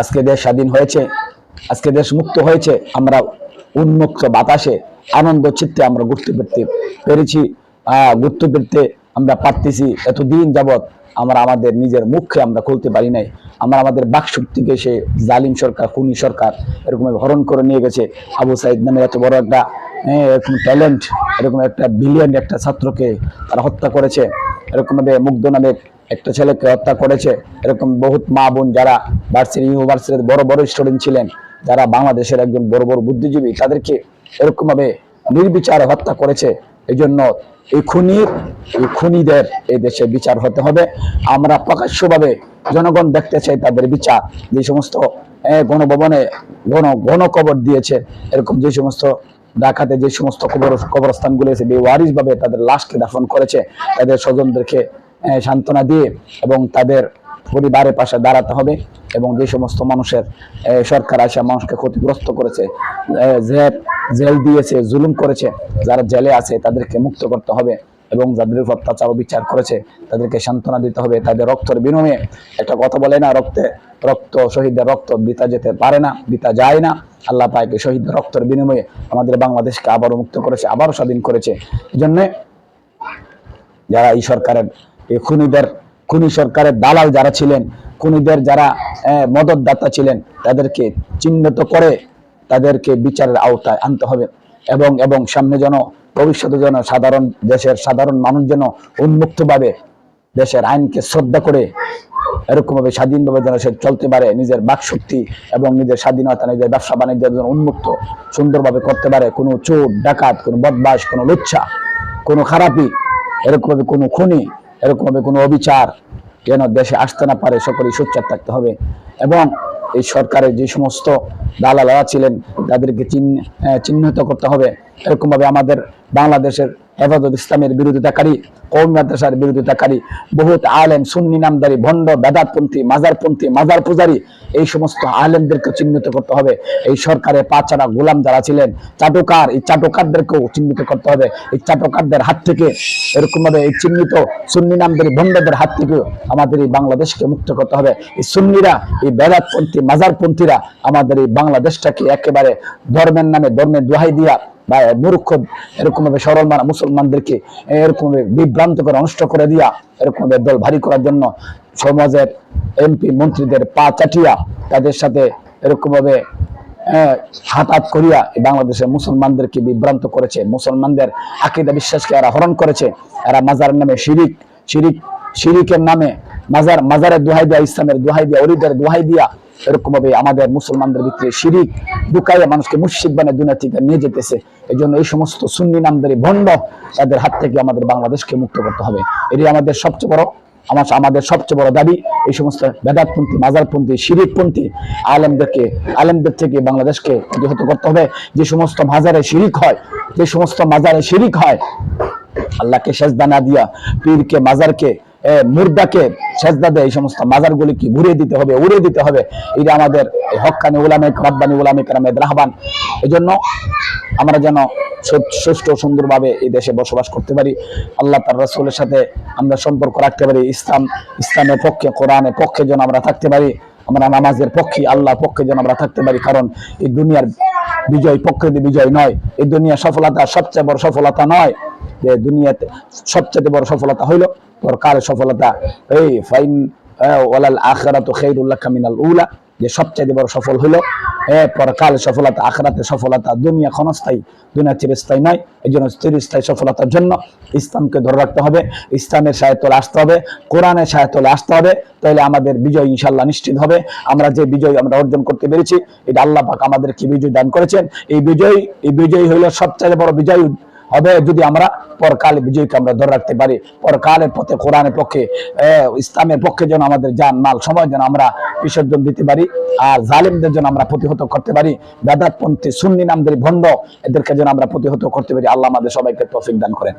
আজকে দেশ স্বাধীন হয়েছে আজকে দেশ মুক্ত হয়েছে আমরা উন্মুক্ত বাতাসে আনন্দ চিত্তে আমরা ঘুরতে ফিরতে পেরেছি। ঘুরতে ফিরতে আমরা পারতেছি এতদিন যাবৎ আমরা আমাদের নিজের মুখে আমরা খুলতে পারি নাই। আমরা আমাদের বাক শক্তিকে সে জালিম সরকার খুনি সরকার এরকম হরণ করে নিয়ে গেছে। আবু সাইদ নামের এত বড় একটা হ্যাঁ, এরকম ট্যালেন্ট এরকম একটা বিলিয়ন একটা ছাত্রকে তারা হত্যা করেছে। এরকমভাবে মুগ্ধ নামে একটা ছেলেকে হত্যা করেছে। এরকম বহুত মা বোন যারা ভার্সিটি ইউনিভার্সিটির বড় বড় স্টুডেন্ট ছিলেন, যারা বাংলাদেশের একজন বড় বড় বুদ্ধিজীবী, তাদেরকে এরকম ভাবে নির্বিচারে হত্যা করেছে। এই জন্য এই খুনির এই খুনিদের এই দেশে বিচার হতে হবে। আমরা প্রকাশ্যভাবে জনগণ দেখতে চাই তাদের বিচার। যে সমস্ত গণভবনে গণ গণকবর দিয়েছে। এরকম যে সমস্ত ঢাকাতে যে সমস্ত কবর, কবরস্থানগুলো আছে বেওয়ারিশ ভাবে তাদের লাশকে দাফন করেছে। তাদের স্বজনদেরকে সান্ত্বনা দিয়ে এবং তাদের পরিবারের পাশে দাঁড়াতে হবে এবং যে সমস্ত মানুষের সরকার আসে, মানুষকে ক্ষতিগ্রস্ত করেছে জেল দিয়েছে, জুলুম করেছে, যারা জেলে আছে তাদেরকে মুক্ত করতে হবে এবং যাদের উপর অত্যাচার বিচার করেছে তাদেরকে সান্ত্বনা দিতে হবে, তাদের রক্তের বিনিময়ে। একটা কথা বলে না, রক্তে, রক্ত, শহীদদের রক্ত বিতা যেতে পারে না, বিতা যায় না। আল্লাহ পায়কে শহীদদের রক্তের বিনিময়ে আমাদের বাংলাদেশকে আবারও মুক্ত করেছে, আবারও স্বাধীন করেছে। এই জন্যে যারা এই সরকারের এই খুনিদের, খুনি সরকারের দালাল যারা ছিলেন, খুনিদের যারা মদতদাতা ছিলেন, তাদেরকে চিহ্নিত করে তাদেরকে বিচারের আওতায় আনতে হবে এবং এবং সামনে যেন, ভবিষ্যতে যেন সাধারণ দেশের সাধারণ মানুষ যেন উন্মুক্তভাবে দেশের আইনকে শ্রদ্ধা করে এরকমভাবে স্বাধীনভাবে যেন সে চলতে পারে, নিজের বাকশক্তি এবং নিজের স্বাধীনতা, নিজের ব্যবসা বাণিজ্য যেন উন্মুক্ত, সুন্দরভাবে করতে পারে, কোনো চোর, ডাকাত, কোনো বদমাস কোনো লুচ্ছা, কোনো খারাপি এরকমভাবে কোনো খুনি এরকমভাবে কোনো অবিচার যেন দেশে আসতে না পারে, সকলেই সোচ্চার থাকতে হবে। এবং এই সরকারের যে সমস্ত দালালারা ছিলেন, তাদেরকে চিহ্ন চিহ্নিত করতে হবে। এরকমভাবে আমাদের বাংলাদেশের হেফাজত ইসলামের বিরোধিতাকারী কৌমি মাদ্রাসার বিরোধিতাকারী, বহুত আলেম, সুন্নি নামদারি, ভণ্ড, বেদাতপন্থী, মাজারপন্থী, মাজার পূজারী, এই সমস্ত আলেমদেরকে চিহ্নিত করতে হবে। এই সরকারের পাঁচারা গোলাম যারা ছিলেন, চাটুকার, এই চাটুকারদেরকেও চিহ্নিত করতে হবে। এই চাটুকারদের হাত থেকে এরকম ভাবে এই চিহ্নিত সুন্নি নামদারি ভণ্ডদের হাত থেকে আমাদের এই বাংলাদেশকে মুক্ত করতে হবে। এই সুন্নিরা, এই বেদাতপন্থী, মাজারপন্থীরা আমাদের এই বাংলাদেশটাকে একেবারে ধর্মের নামে, ধর্মের দোহাই দিয়া বা মূর্খ এরকম ভাবে সরল মানা মুসলমানদেরকে এরকম ভাবে বিভ্রান্ত করে নষ্ট করে দিয়া এরকম ভাবে দল ভারী করার জন্য সমাজের এমপি মন্ত্রীদের পা চাটিয়া তাদের সাথে এরকম ভাবে আহ, হাত হাত করিয়া বাংলাদেশের মুসলমানদেরকে বিভ্রান্ত করেছে। মুসলমানদের আকিদা বিশ্বাসকে এরা হরণ করেছে। এরা মাজারের নামে শিরিক শিরিক শিরিকের নামে মাজার মাজারের দোহাই দিয়া ইসলামের দোহাই দিয়া অলিদের দোহাই দিয়া এরকম ভাবে আমাদের মুসলমানদের ভিতরে শিরিক ঢুকাইয়া মানুষকে মুশিক বানিয়ে দুনিয়া থেকে নিয়ে যেতেছে। এই জন্য এই সমস্ত সুন্নি নামদারি ভণ্ড তাদের হাত থেকে আমাদের বাংলাদেশকে মুক্ত করতে হবে। এটি আমাদের সবচেয়ে বড়, আমার আমাদের সবচেয়ে বড় দাবি। এই সমস্ত বেদাতপন্থী, মাজারপন্থী, শিরিকপন্থী আলেমদেরকে আলেমদের থেকে বাংলাদেশকে প্রতিহত করতে হবে। যে সমস্ত মাজারে শিরিক হয়, যে সমস্ত মাজারে শিরিক হয়, আল্লাহকে সেজদা না দিয়া পীরকে, মাজারকে মুর্দাকে সেজদা দেয় এই সমস্ত মাজারগুলিকে ঘুরিয়ে দিতে হবে, উড়িয়ে দিতে হবে? এটা আমাদের এই হক্কানি উলামেক রব্বানি উলামেক রামেদ রাহবান এই জন্য আমরা যেন সুষ্ঠু সুন্দরভাবে এই দেশে বসবাস করতে পারি। আল্লাহ তার রাসূলের সাথে আমরা সম্পর্ক রাখতে পারি। ইসলাম, ইসলামের পক্ষে, কোরআনের পক্ষে যেন আমরা থাকতে পারি। আমরা নামাজের পক্ষে আল্লাহ পক্ষে যেন আমরা থাকতে পারি। কারণ এই দুনিয়ার বিজয় প্রকৃতি বিজয় নয়। এই দুনিয়ার সফলতা সবচেয়ে বড় সফলতা নয়। যে দুনিয়াতে সবচেয়ে বড় সফলতা হইল পরকালের সফলতা? এই ফাইন ওয়ালাল আখিরাতু খাইরুল লাকা মিনাল উলা, যে সবচেয়ে বড় সফল হইল, এ পরকালের সফলতা? আখরাতের সফলতা দুনিয়া ক্ষণস্থায়ী, দুনিয়া চিরস্থায়ী নয় এই জন্য চিরস্থায়ী সফলতার জন্য ইসলামকে ধরে রাখতে হবে, ইসলামের সাহায্যে আসতে হবে, কোরআনের সাহায্যে আসতে হবে তাহলে আমাদের বিজয় ইনশাল্লাহ নিশ্চিত হবে, আমরা যে বিজয় আমরা অর্জন করতে পেরেছি, এটা আল্লাহ পাক আমাদেরকে বিজয় দান করেছেন, এই বিজয় এই বিজয় হইল সবচেয়ে বড় বিজয় হবে। যদি আমরা পরকালে বিজয়কে আমরা ধরে রাখতে পারি, পরকালের পথে, কোরআনের পক্ষে ইসলামের পক্ষে যেন আমাদের যান মাল সময় যেন আমরা বিসর্জন দিতে পারি, আর জালিমদের জন্য আমরা প্রতিহত করতে পারি, বেদাতপন্থী সুন্নি নামদের ভণ্ড, এদেরকে যেন আমরা প্রতিহত করতে পারি, আল্লাহ আমাদের সবাইকে তফিক দান করেন।